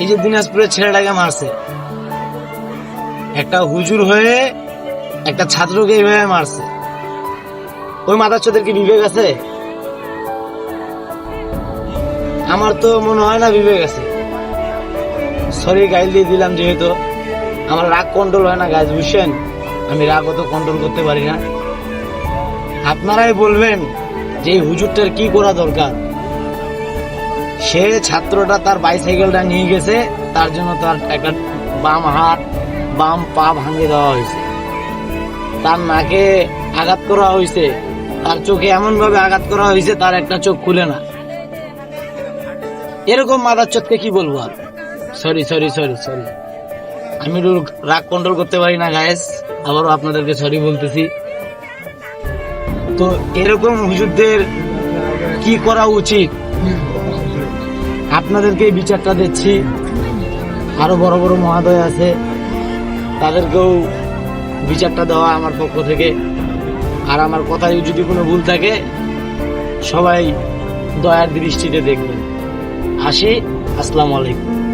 এই যে দিনাজপুরের ছেলেটাকে মারছে। একটা হুজুর হয়ে একটা ছাত্রকে এইভাবে মারছে। ওই মাদার কি বিবেক আছে? আমার তো মনে হয় না বিবেক আছে। সরি গাইল দিয়ে দিলাম যেহেতু। আমার রাগ কন্ট্রোল হয় না গাছ বুঝছেন? আমি রাগ অত কন্ট্রোল করতে পারি না। আপনারাই বলবেন যে এই হুজুরটার কি করা দরকার? সে ছাত্রটা তার বাইসাইকেলটা নিয়ে গেছে, তার জন্য তার একটা বাম হাত, বাম পা ভাঙে দেওয়া হয়েছে। তার নাকে আঘাত করা হয়েছে, তার চোখে এমন ভাবে আঘাত করা হয়েছে, তার একটা চোখ খুলে না। এরকম মাদার চোখকে কি বলব আর? সরি সরি সরি সরি আমি রাগ কন্ট্রোল করতে পারি না গায়েস আবারও আপনাদেরকে সরি বলতেছি। তো এরকম হুজুরদের কি করা উচিত? আপনাদেরকে এই বিচারটা দিচ্ছি। আরও বড় বড় মহাদয় আছে। তাদেরকেও বিচারটা দেওয়া আমার পক্ষ থেকে। আর আমার কথায় যদি কোনো ভুল থাকে, সবাই দয়ার দৃষ্টিতে দেখবেন। আসি, আসসালামু আলাইকুম।